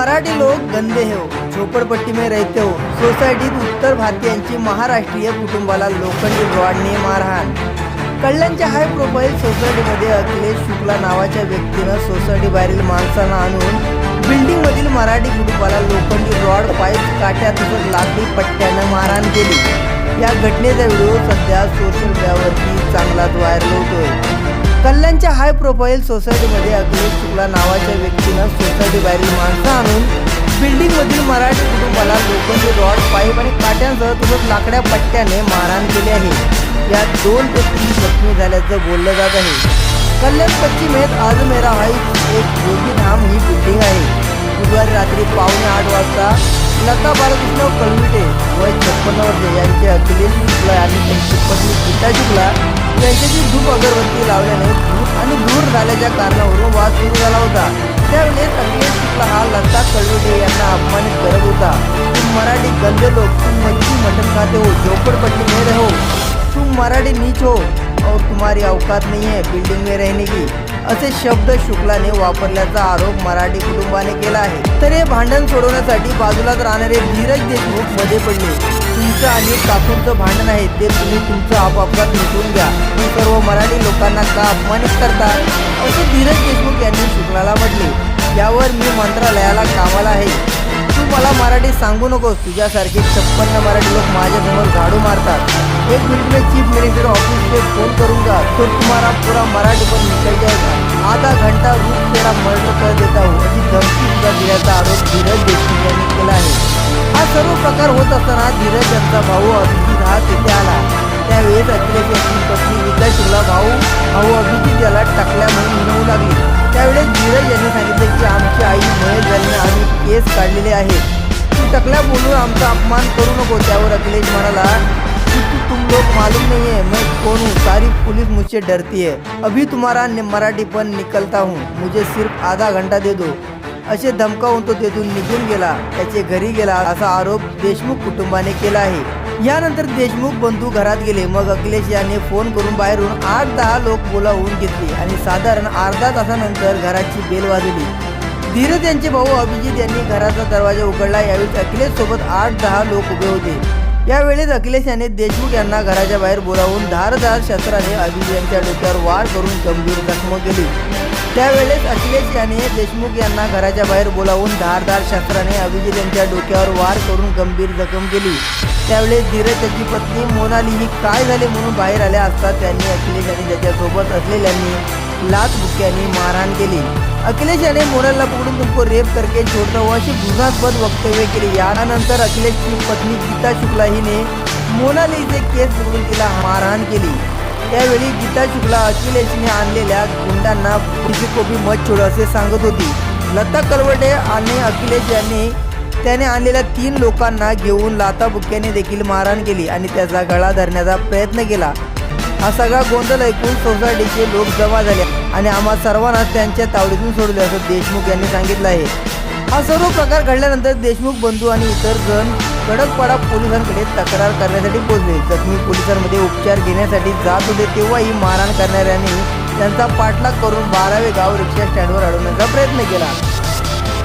मराठी लोग गंदे हो झोपड़पट्टी में रहते हो. सोसायटीत उत्तर भारतीयांची महाराष्ट्रीय कुटुंबाला लोखंडी रॉडने मारहाण. कल्याणच्या हाय प्रोफाईल सोसायटीमध्ये अखिलेश शुक्ला नावाच्या व्यक्तीनं सोसायटी बाहेरील माणसांना आणून बिल्डिंगमधील मराठी कुटुंबाला लोखंडी रॉड पाईप काट्या तसंच लाकडी पट्ट्यानं मारहाण केली. या घटनेचा व्हिडिओ सध्या सोशल मीडियावरती चांगलाच व्हायरल होतोय. कल्याणच्या हाय प्रोफाईल सोसायटीमध्ये अखिलेश शुक्ला नावाच्या व्यक्तीनं सोसायटी बाहेरील माणसं आणून बिल्डिंगमधील मराठी कुटुंबाला लोखंडी रॉड पाईप आणि काट्यांसह तसंच लाकड्या पट्ट्याने मारहाण केली आहे. यात दोन ते तीन जखमी झाल्याचं बोललं जात आहे. कल्याण पश्चिमेत आजमेरा हाईट एक योगीधाम ही बिल्डिंग आहे. बुधवारी रात्री पावणे आठ वाजता लता बालकृष्ण कळविटे वय छप्पन्न वर्ष यांचे अखिलेश शुक्ला आणि त्यांची पत्नी गीता शुक्ला यांच्याची धूप अगरबत्ती लावल्याने धूप आणि धूर झाल्याच्या कारणावरून वाद सुरू झाला होता. त्यावेळेस संगीत शुक्ला हा लता कळविटे यांना अपमानित करत होता. तुम मराठी गंदे लोक तुम मच्छी मटन खाते हो झोपड़पट्टी में रहो तुम मराठी नीच हो. और तुम्हारी औकात नहीं है बिल्डिंग में रहने की. असे शब्द शुक्लाने वापरल्याचा आरोप मराठी कुटुंबाने केला आहे. तर हे भांडण सोडवण्यासाठी बाजूलाच राहणारे धीरज देशमुखमध्ये पडले. तुमचं आणि काकूंचं भांडण आहे ते तुम्ही तुमचं आपापसात मिटून घ्या. तुम्ही सर्व मराठी लोकांना का अपमानित करता असे धीरज देशमुख यांनी शुक्लाला म्हटले. यावर मी मंत्रालयाला कामाला आहे. तू मला मराठी सांगू नकोस. तुझ्यासारखे छप्पन्न मराठी लोक माझ्यासमोर झाडू मारतात. एक मिनिट में चीफ मिनिस्टर ऑफिस पे फोन करूंगा तो तुम्हाला पुरा मराठी पण निकल जाएगा आधा घंटा रूप तेरा मर्डर कर देता हूँ अशी धमकी सुद्धा दिल्याचा आरोप धीरज देशमुख यांनी केला आहे. हा सर्व प्रकार होत असताना धीरज यांचा भाऊ अभिजित हा तिथे आला. त्यावेळेस अखिलेश यांची पत्नी विद्या शुक्ला भाऊ भाऊ अभिजित याला टाकल्या म्हणून हिनवू लागली. त्यावेळेस धीरज यांनी सांगितले की आमची आई मयत झाल्याने आम्ही केस काढलेले आहेत. तू टकल्या बोलून आमचा अपमान करू नको त्यावर अखिलेश म्हणाला की तू तुम लोक मालूम नाही आहे मग कौन हूँ? सारी पुलिस मुझसे डरती है। अभी तुम्हारा मराठी पण निकलता हूँ। मुझे सिर्फ आधा घंटा दे दो। असे धमकावून तो तेथून निघून गेला। त्याचे घरी गेला असा आरोप देशमुख कुटुंबाने केला आहे. यानंतर देशमुख बंधू घरात गेले. मग अखिलेश याने फोन करून बाहेरून आठ दहा लोक बोलावून घेतले आणि साधारण अर्धा तासानंतर घराची बेल वाजली. धीरज यांचे भाऊ अभिजित यांनी घराचा दरवाजा उघडला. यावेळी अखिलेश सोबत आठ दहा लोक उभे होते. यावेळेस अखिलेश यांनी देशमुख यांना घराच्या बाहेर बोलावून धारदार शस्त्राने अभिजित यांच्या डोक्यावर वार करून गंभीर जखम केली. त्यावेळेस अखिलेश याने देशमुख यांना घराच्या बाहेर बोलावून धारदार शस्त्राने अभिजित यांच्या डोक्यावर वार करून गंभीर जखम केली. त्यावेळेस धीरज त्याची पत्नी मोनाली ही काय झाले म्हणून बाहेर आल्या असता त्यांनी अखिलेश आणि त्याच्यासोबत असलेल्यांनी लाच मारहाण केली. अखिलेश याने मोरलला पकडून तुमको रेप करके छोड़ता हुआ अशी गुन्हास्पद वक्तव्य केली. यानंतर अखिलेशची पत्नी गीता शुक्ला हिने मोनालीचे केस पकडून तिला मारहाण केली. त्यावेळी गीता शुक्ला अखिलेशने आणलेल्या गुंडांना पुढची को मत छोड़ असे सांगत होती. लता कलवटे आणि अखिलेश यांनी त्याने आणलेल्या तीन लोकांना घेऊन लाता बुक्क्याने देखील मारहाण केली आणि त्याचा गळा धरण्याचा प्रयत्न केला. हा सगळा गोंधळ ऐकून सोसायटीचे लोक जमा झाले. आणि आम्हा सर्वांना त्यांच्या तावडीतून सोडले असं देशमुख यांनी सांगितलं आहे. हा सर्व प्रकार घडल्यानंतर देशमुख बंधू आणि इतर जण कडकपाडा पोलिसांकडे तक्रार करण्यासाठी पोहोचले. जखमी पोलिसांमध्ये उपचार घेण्यासाठी जात होते तेव्हाही मारहाण करणाऱ्यांनी त्यांचा पाठलाग करून बारावे गाव रिक्षा स्टँडवर अडवण्याचा प्रयत्न केला.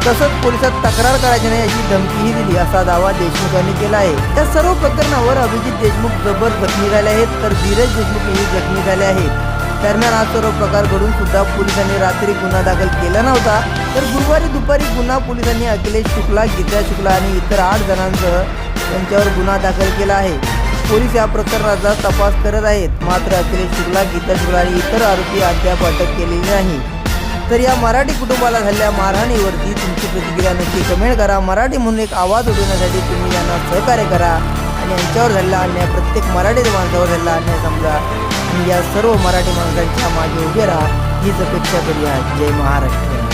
तसंच पोलिसात तक्रार करायची नाही अशी धमकीही दिली असा दावा देशमुखांनी केला आहे. त्या सर्व प्रकरणावर अभिजित देशमुख जबर जखमी झाले आहेत तर धीरज देशमुख हे जखमी झाले आहेत. दरम्यान हा सर्व प्रकार घडून सुद्धा पोलिसांनी रात्री गुन्हा दाखल केला नव्हता. तर गुरुवारी दुपारी गुन्हा पोलिसांनी अखिलेश शुक्ला गीता शुक्ला आणि इतर आठ जणांसह त्यांच्यावर गुन्हा दाखल केला आहे. पोलीस या प्रकरणाचा तपास करत आहेत. मात्र अखिलेश शुक्ला गीता शुक्ला आणि इतर आरोपी अद्याप अटक केलेली नाही. तर या मराठी कुटुंबाला झालेल्या मारहाणीवरती तुमची प्रतिक्रिया नक्की कमेंट करा. मराठी म्हणून एक आवाज उठवण्यासाठी तुम्ही यांना सहकार्य करा. आणि यांच्यावर झालेला अन्याय प्रत्येक मराठी माणसावर झालेला अन्याय समजा या सर्व मराठी माणसांच्या मागे उभे राहा. हीच अपेक्षा करूया. जय महाराष्ट्र.